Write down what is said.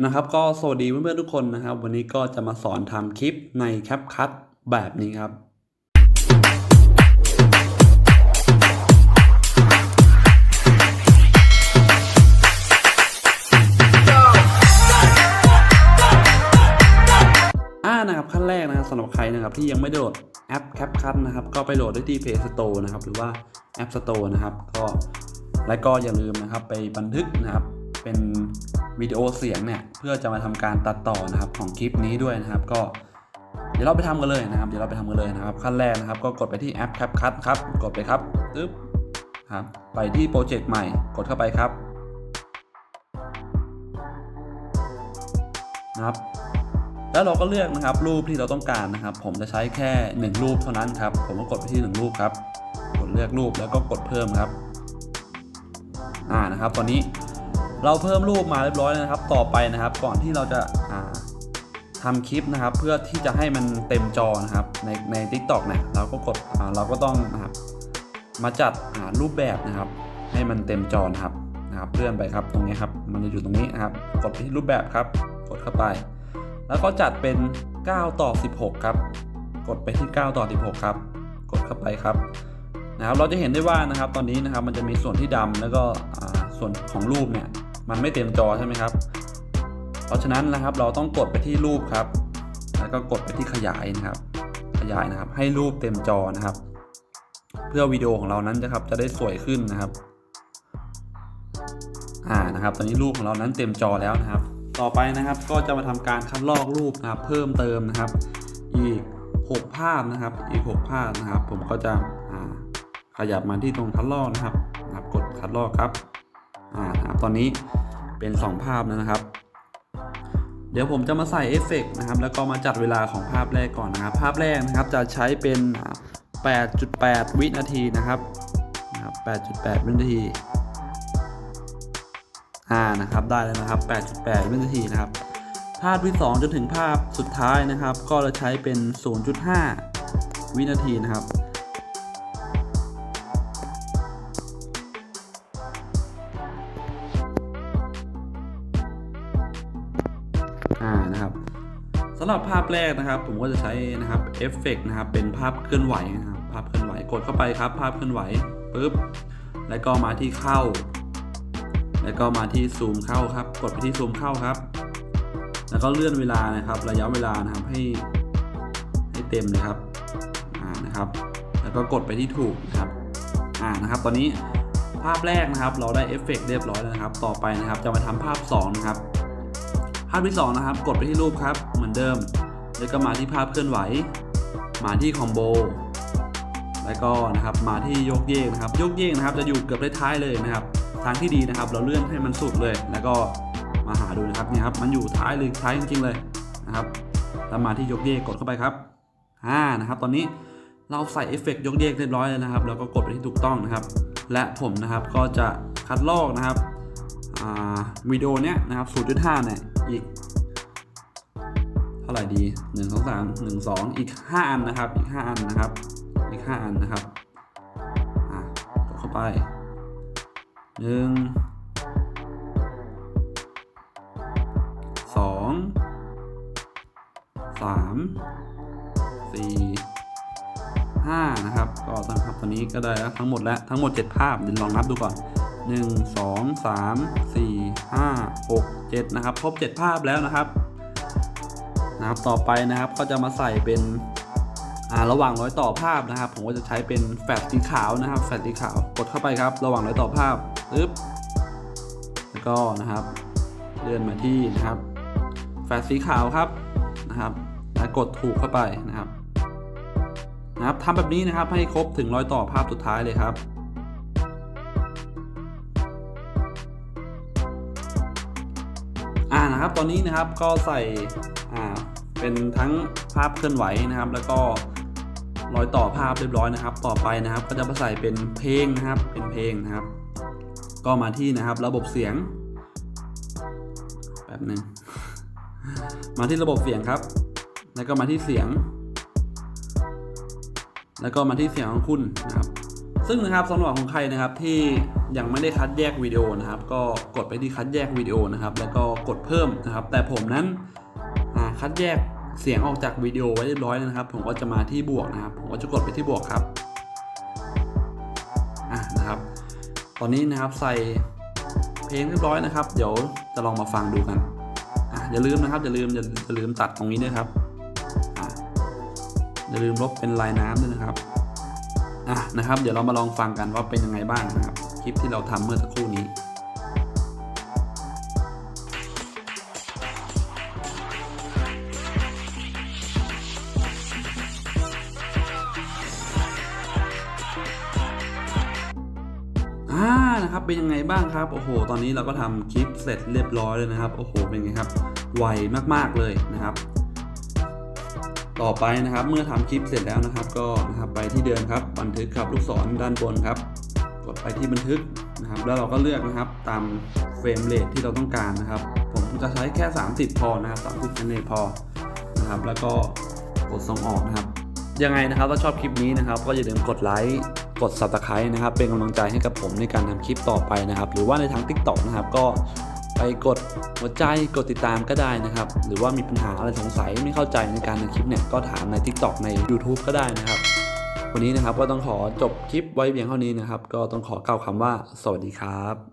นะครับก็สวัสดีเพื่อนๆทุกคนนะครับ วันนี้ก็จะมาสอนทำคลิปใน CapCut แบบนี้ครับอ่านะครับขั้นแรกนะครับสำหรับใครนะครับที่ยังไม่โหลดแอป CapCut นะครับก็ไปโหลดได้ที่ Play Store นะครับหรือว่า App Store นะครับก็และก็อย่าลืมนะครับไปบันทึกนะครับเป็น วิดีโอเสียงเนี่ยเพื่อจะมาทำการตัดต่อนะครับของคลิปนี้ด้วยนะครับ ก็เดี๋ยวเราไปทำกันเลยนะครับ เดี๋ยวเราไปทำกันเลยนะครับ ขั้นแรกนะครับ ก็กดไปที่แอป CapCut ครับ กดไปครับปึ๊บครับไปที่โปรเจกต์ใหม่กดเข้าไปครับนะครับ แล้วเราก็เลือกนะครับรูปที่เราต้องการนะครับ ผมจะใช้แค่ 1 รูปเท่านั้นครับ ผมก็กดไปที่ 1 รูปครับ กดเลือกรูปแล้วก็กดเพิ่มครับ อ่านะครับ ตอนนี้ เราเพิ่มรูปมาเรียบร้อยแล้วนะครับ ต่อไปนะครับ ก่อนที่เราจะาทำคลิปนะครับ เพื่อที่จะให้มันเต็มจอนะครับ ในใน Tik t o อกเนี่ยเราก็กดเราก็ต้องนะครับมาจัดหารูปแบบนะครับ ให้มันเต็มจอนะครับนะครับเลื่อนไปครับตรงนี้ครับ มันจะอยู่ตรงนี้นะครับ กดไปที่รูปแบบครับ กดเข้าไป แล้วก็จัดเป็น 9 ต่อ 16 ครับ กดไปที่ 9 ต่อ 16 ครับ กดเข้าไปครับนะครับ เราจะเห็นได้ว่านะครับ ตอนนี้นะครับมันจะมีส่วนที่ดำแล้วก็ส่วนของรูปเนี่ย มันไม่เต็มจอใช่ไหมครับ เพราะฉะนั้นนะครับเราต้องกดไปที่รูปครับ แล้วก็กดไปที่ขยายนะครับ ขยายนะครับ ให้รูปเต็มจอนะครับ เพื่อวิดีโอของเรานั้นนะครับจะได้สวยขึ้นนะครับอ่านะครับ ตอนนี้รูปของเรานั้นเต็มจอแล้วนะครับ ต่อไปนะครับก็จะมาทำการคัดลอกรูปนะครับ เพิ่มเติมนะครับ อีก 6 ภาพนะครับ อีก 6 ภาพนะครับ ผมก็จะขยับมาที่ตรงคัดลอกนะครับนะครับ กดคัดลอกครับ อ่านะครับตอนนี้เป็น 2 ภาพแล้วนะครับ เดี๋ยวผมจะมาใส่เอฟเฟกต์นะครับ แล้วก็มาจัดเวลาของภาพแรกก่อนนะครับ ภาพแรกนะครับจะใช้เป็น 8.8 วินาทีนะครับนะครับ8.8 วินาทีอ่านะครับได้แล้วนะครับ 8.8 วินาทีนะครับ ภาพที่ 2 จนถึงภาพสุดท้ายนะครับ ก็จะใช้เป็น 0.5 วินาทีนะครับำหรับภาพแรกนะครับ ผมก็จะใช้นะครับเอฟเฟกนะครับเป็นภาพเคลื่อนไหวนะครับภาพเคลื่อนไหวกดเข้าไปครับ ภาพเคลื่อนไหวปุ๊บแล้วก็มาที่เข้า แล้วก็มาที่ซูมเข้าครับ กดไปที่ซูมเข้าครับ แล้วก็เลื่อนเวลานะครับ ระยะเวลานะครับให้ให้เต็มเลยครับอ่านะครับ แล้วก็กดไปที่ถูกนะครับอ่านะครับ ตอนนี้ภาพแรกนะครับ เราได้เอฟเฟกต์เรียบร้อยแล้วนะครับ ต่อไปนะครับจะมาทำภาพ2นะครับภาพที่2นะครับ กดไปที่รูปครับ เดิม แล้วก็มาที่ภาพเคลื่อนไหว มาที่คอมโบ แล้วก็นะครับมาที่ยกเยกนะครับยกเยกนะครับจะอยู่เกือบท้ายเลยนะครับ ทางที่ดีนะครับ เราเลื่อนให้มันสุดเลย แล้วก็มาหาดูนะครับเนี่ยครับมันอยู่ท้ายเลยท้ายจริงๆเลยนะครับแล้วมาที่ยกเยกกดเข้าไปครับอ่านะครับ ตอนนี้เราใส่เอฟเฟกต์ยกเยกเรียบร้อยแล้วนะครับแล้วก็กดไปที่ถูกต้องนะครับ และผมนะครับก็จะคัดลอกนะครับวิดีโอเนี้ยนะครับ 0.5 เนี่ย อีกาไหร่ดี1 2 3 1 2อีก5อันนะครับ อีก5อันนะครับ อีก5อันนะครับอ่ากดเข้าไปหนึ่งสองสามสี่ห้านะครับ ก็ต้องครับตอนนี้ก็ได้แล้วทั้งหมดแล้วทั้งหมด 7 ภาพเดี๋ยวลองนับดูก่อน 1 2 3 4 5 6 7 นะครับ ครบ 7 ภาพแล้วนะครับ นะครับต่อไปนะครับก็จะมาใส่เป็นอ่าระหว่างร้อยต่อภาพนะครับ ผมก็จะใช้เป็นแฟลชสีขาวนะครับ แฟลชสีขาวกดเข้าไปครับ ระหว่างร้อยต่อภาพปึ๊บแล้วก็นะครับเลื่อนมาที่นะครับ แฟลชสีขาวครับนะครับแล้วกดถูกเข้าไปนะครับนะครับทำแบบนี้นะครับให้ครบถึงร้อยต่อภาพสุดท้ายเลยครับ อ่านะครับตอนนี้นะครับก็ใส่อ่าเป็นทั้งภาพเคลื่อนไหวนะครับ แล้วก็รอยต่อภาพเรียบร้อยนะครับ ต่อไปนะครับ ก็จะมาใส่เป็นเพลงนะครับ เป็นเพลงนะครับ ก็มาที่นะครับระบบเสียงแป๊บหนึ่งมาที่ระบบเสียงครับ แล้วก็มาที่เสียง แล้วก็มาที่เสียงของคุณนะครับ ซึ่งนะครับสำหรับของใครนะครับที่ยังไม่ได้คัดแยกวิดีโอนะครับ ก็กดไปที่คัดแยกวิดีโอนะครับ แล้วก็กดเพิ่มนะครับ แต่ผมนั้นคัดแยกเสียงออกจากวิดีโอไว้เรียบร้อยแล้วนะครับ ผมก็จะมาที่บวกนะครับ ผมก็จะกดไปที่บวกครับอะนะครับ ตอนนี้นะครับใส่เพลงเรียบร้อยนะครับ เดี๋ยวจะลองมาฟังดูกันอะอย่าลืมนะครับอย่าลืมอยอย่าลืมตัดตรงนี้ด้วยครับอะอย่าลืมลบเป็นลายน้ำด้วยนะครับ อะนะครับ เดี๋ยวเรามาลองฟังกันว่าเป็นยังไงบ้างนะครับ คลิปที่เราทำเมื่อสักครู่นี้อ่านะครับเป็นยังไงบ้างครับโอ้โห ตอนนี้เราก็ทำคลิปเสร็จเรียบร้อยเลยนะครับโอ้โหเป็นไงครับไวมากๆเลยนะครับ ต่อไปนะครับ เมื่อทำคลิปเสร็จแล้วนะครับ ก็นะครับไปที่เดิมครับบันทึกครับลูกศรด้านบนครับ กดไปที่บันทึกนะครับ แล้วเราก็เลือกนะครับตามเฟรมเรทที่เราต้องการนะครับ ผมจะใช้แค่ 30 พอนะครับ30เฟรมเรทพอนะครับ แล้วก็กดส่งออกนะครับ ยังไงนะครับถ้าชอบคลิปนี้นะครับ ก็อย่าลืมกดไลค์กด subscribe นะครับ เป็นกำลังใจให้กับผมในการทำคลิปต่อไปนะครับ หรือว่าในทาง TikTok นะครับก็ ไปกดหัวใจกดติดตามก็ได้นะครับ หรือว่ามีปัญหาอะไรสงสัยไม่เข้าใจในการในคลิปเนี่ยก็ถามใน TikTok ใน YouTube ก็ได้นะครับ วันนี้นะครับก็ต้องขอจบคลิปไว้เพียงเท่านี้นะครับ ก็ต้องขอกล่าวคำว่า สวัสดีครับ